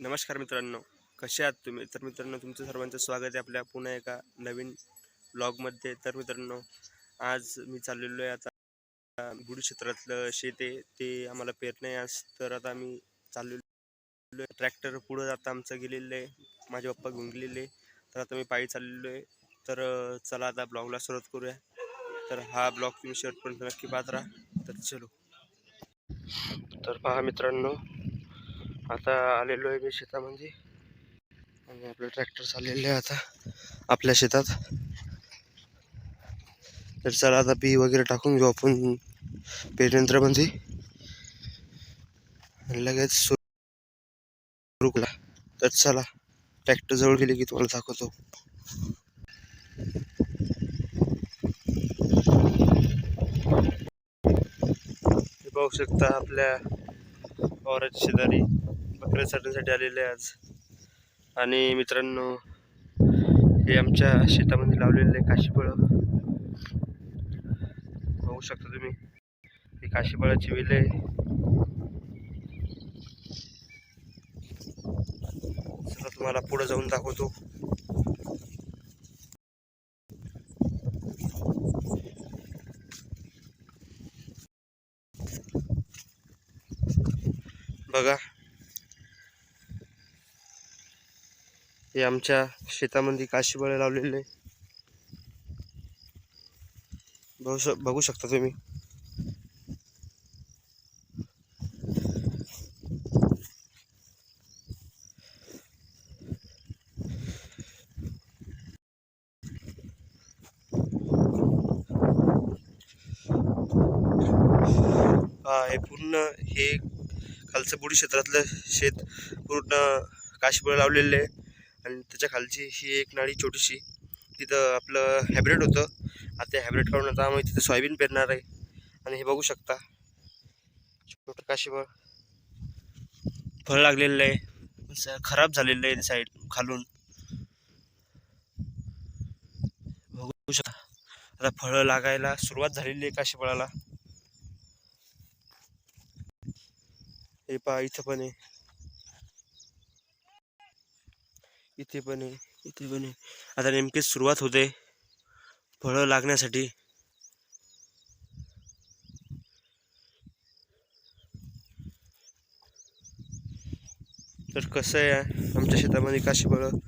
नमस्कार मित्रांनो कसे आहात तुम्ही? तर मित्रांनो तुमचं सर्वांचं स्वागत आहे आपल्या पुन्हा एका नवीन ब्लॉगमध्ये तर मित्रांनो आज मी चाललेलो आहे आता बुडी क्षेत्रातलं शेत. आहे ते आम्हाला पेरणे आज तर आता आम्ही चाललेलो आहे. ट्रॅक्टर पुढं आता आमचं गेलेलं आहे. माझे पप्पा घेऊन गेलेले तर आता मी पायी चाललेलो आहे. तर चला आता ब्लॉगला सुरुवात करूया. तर हा ब्लॉग तुम्ही शेवटपर्यंत नक्की पाहत राहा. तर चलो. तर पहा मित्रांनो आता आलेलो आहे मी शेतामध्ये. आणि आपलं ट्रॅक्टर चाललेलं आहे आता आपल्या शेतात. तर चला आता बी वगैरे टाकून घेऊ आपण पेरयंत्रामध्ये आणि लगेच सुरू केला तर चला ट्रॅक्टर जवळ गेले की तुम्हाला दाखवतो. पाहू शकता आपल्या वावराच्या शेजारी. बकऱ्या साठण्यासाठी आलेले आज. आणि मित्रांनो हे आमच्या शेतामध्ये लावलेले काशीफळं बघू शकता तुम्ही हे काशीफळाची वेल आहे. चला तुम्हाला पुढे जाऊन दाखवतो. बघा हे आमच्या शेतामध्ये काशीबळे लावलेले. बघू श बघू शकता तुम्ही. हे पूर्ण हे खालचं बुडी क्षेत्रातलं शेत पूर्ण काशीबळे लावलेले. आहे आणि त्याच्या खालची ही एक नाळी छोटीशी तिथं आपलं हॅब्रेड होतं. आता हॅब्रेड काढून आता आम्ही तिथं सोयाबीन पेरणार आहे. आणि हे बघू शकता छोटं काशीफळ. फळ लागलेलं आहे. खराब झालेलं आहे साईड खालून. बघू शकता. आता फळं लागायला सुरुवात झालेली आहे काशीफळाला. हे पहा इथं पण आहे. इथे पण आहे इथे पण आहे. आता नेमकी सुरुवात होते फळं लागण्यासाठी. तर कसं आहे आमच्या शेतामध्ये काशी फळं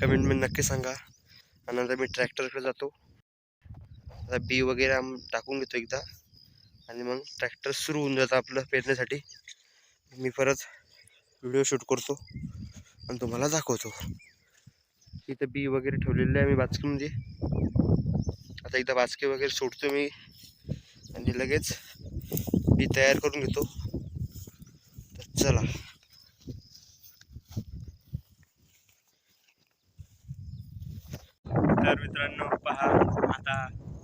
कमेंटमध्ये नक्की सांगा. आणि नंतर मी ट्रॅक्टरकडे जातो. आता बी वगैरे आम टाकून घेतो एकदा. आणि मग ट्रॅक्टर सुरू होऊन जातं आपलं पेरण्यासाठी मी परत व्हिडिओ शूट करतो. आणि तुम्हाला दाखवतो. इथं बी वगैरे ठेवलेले आहे मी बाचकीमध्ये आता एकदा बाचके वगैरे सोडतो मी. आणि लगेच बी तयार करून घेतो. तर चला. तर मित्रांनो पहा आता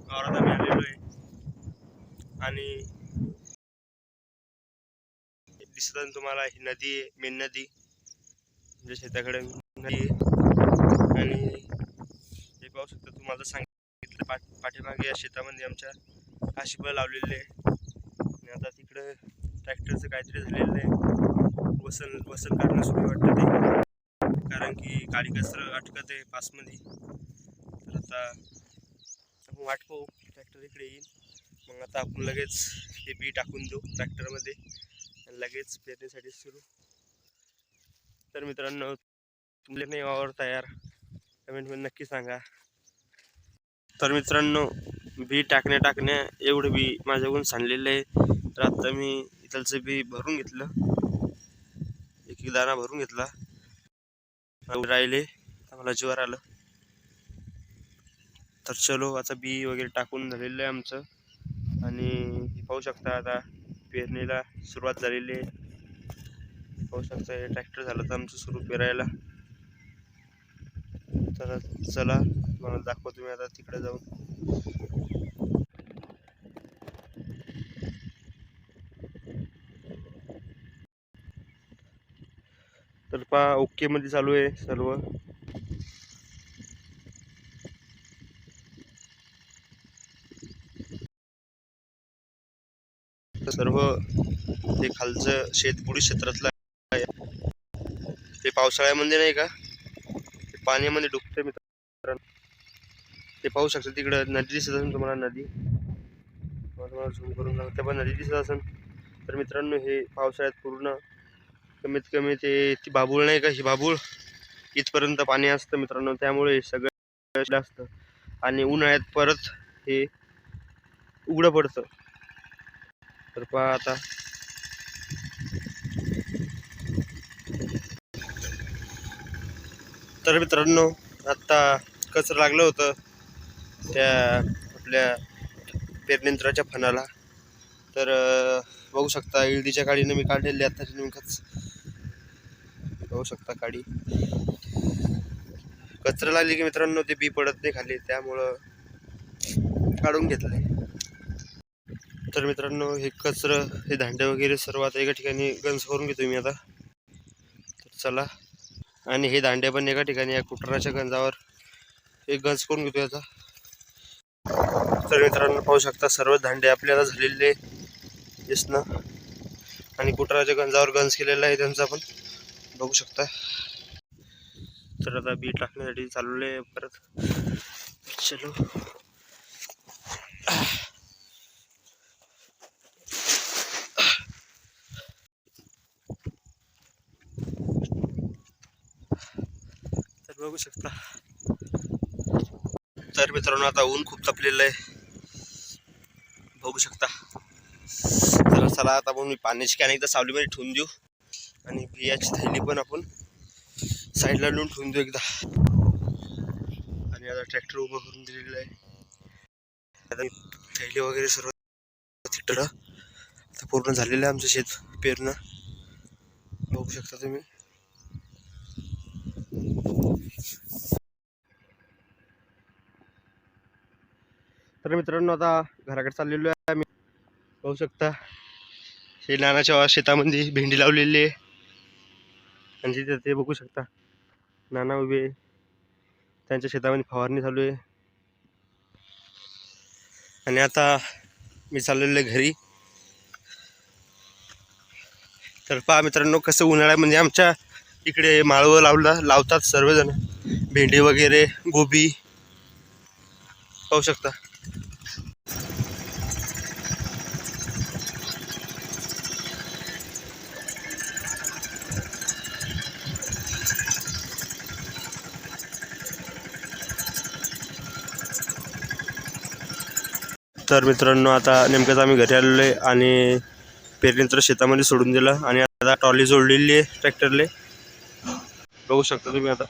वावरात आम्ही आलेलो आहे. आणि दिसत आहे तुम्हाला ही नदी आहे मेन नदी. म्हणजे शेताकडे नाही आणि हे पाहू शकता तुम्हाला सांगितलं पाठ पाठीमागे या शेतामध्ये आमच्या काशीफळ लावलेले आहे. आणि आता तिकडं ट्रॅक्टरचं काहीतरी झालेलं आहे. वसन वसन काढणं सुरू वाटतं ते. कारण की काळी कचरं अटकत आहे पासमध्ये. तर आता आपण वाट पाहू ट्रॅक्टर इकडे येईल. मग आता आपण लगेच हे बी टाकून देऊ ट्रॅक्टरमध्ये. आणि लगेच पेरण्यासाठी सुरू. तर मित्रांनो तुमचे नाही वावर तयार. कमेंटमध्ये नक्की सांगा. तर मित्रांनो बी टाकण्या टाकण्या एवढं बी माझ्याकडून सांडलेलं आहे. तर आता मी इथलचं बी भरून घेतलं. एक एक दाणा भरून घेतला. राहिले आता मला ज्वर आलं. तर चलो आता बी वगैरे टाकून झालेलं आहे आमचं. आणि पाहू शकता आता पेरणीला सुरुवात झालेली आहे. पाहू शकता हे ट्रॅक्टर झालं तर आमचं सुरू फिरायला. तर चला मला दाखवतो मी आता तिकडे जाऊन. तर पहा ओके मध्ये चालू आहे सर्व. सर्व ते खालचं शेत बुडी क्षेत्रातलं पावसाळ्यामध्ये नाही का? ते पाण्यामध्ये डुबते मित्रांनो. ते पाहू शकता तिकडं नदी दिसत असेल तुम्हाला नदी. तुम्हाला झूम करून सांगते. पण नदी दिसत असेल. तर मित्रांनो हे पावसाळ्यात पूर्ण कमीत कमी ते ती बाबूळ नाही का? ही बाबूळ. इथपर्यंत पाणी असतं मित्रांनो. त्यामुळे हे सगळं असतं. आणि उन्हाळ्यात परत हे उघडं पडतं. तर पहा आता. तर मित्रांनो आत्ता कचरं लागलं होतं त्या आपल्या पेरणींत्राच्या फणाला. तर बघू शकता इळदीच्या काडीनं मी काढलेली आत्ताच्या नेमकंच बघू शकता काडी कचरा लागली की मित्रांनो ते बी पडत नाही खाली. त्यामुळं काढून घेतलंय. तर मित्रांनो हे कचरं हे दांडे वगैरे सर्व आता एका ठिकाणी गंज करून घेतो मी आता. तर चला. आणि हे दांडे पण एका ठिकाणी या कुटराच्या गंजावर एक गंज करून घेतो याचा तर मित्रांनो पाहू शकता सर्व दांडे आपल्याला झालेले दिसणं. आणि कुटराच्या गंजावर गंज केलेला आहे त्यांचा पण. बघू शकता. तर आता बी टाकण्यासाठी चालवले परत. चलो. बघू शकता. तर मित्रांनो आता ऊन खूप तपलेलं आहे. बघू शकता. तर चला आता आपण मी पाण्याची कॅन एकदा सावलीमध्ये ठेवून देऊ. आणि बियाची थैली पण आपण साईडला लिहून ठेवून देऊ एकदा. आणि आता ट्रॅक्टर उभं करून दिलेलं आहे. आता थैली वगैरे सर्व तिकडं आता पूर्ण झालेलं आहे आमचं शेत पेरणं. बघू शकता तुम्ही. तर मित्रांनो आता घराकडे चाललेलो आहे आम्ही. पाहू शकता हे नानाच्या शेतामध्ये भेंडी लावलेली आहे. आणि तिथे ते बघू शकता नाना उभे आहे. त्यांच्या शेतामध्ये फवारणी चालू आहे. आणि आता मी चाललेलो आहे घरी. तर पहा मित्रांनो कसं उन्हाळ्यामध्ये म्हणजे आमच्या इकडे माळवं लावला लावतात सर्वजण. भेंडी वगैरे गोबी. पाहू शकता. तर मित्रांनो आता नेमकंच आम्ही घरी आलेलो आहे आणि पेरणीनंतर शेतामध्ये सोडून दिलं आणि आता ट्रॉली जोडलेली आहे ट्रॅक्टरले. बघू शकता तुम्ही आता.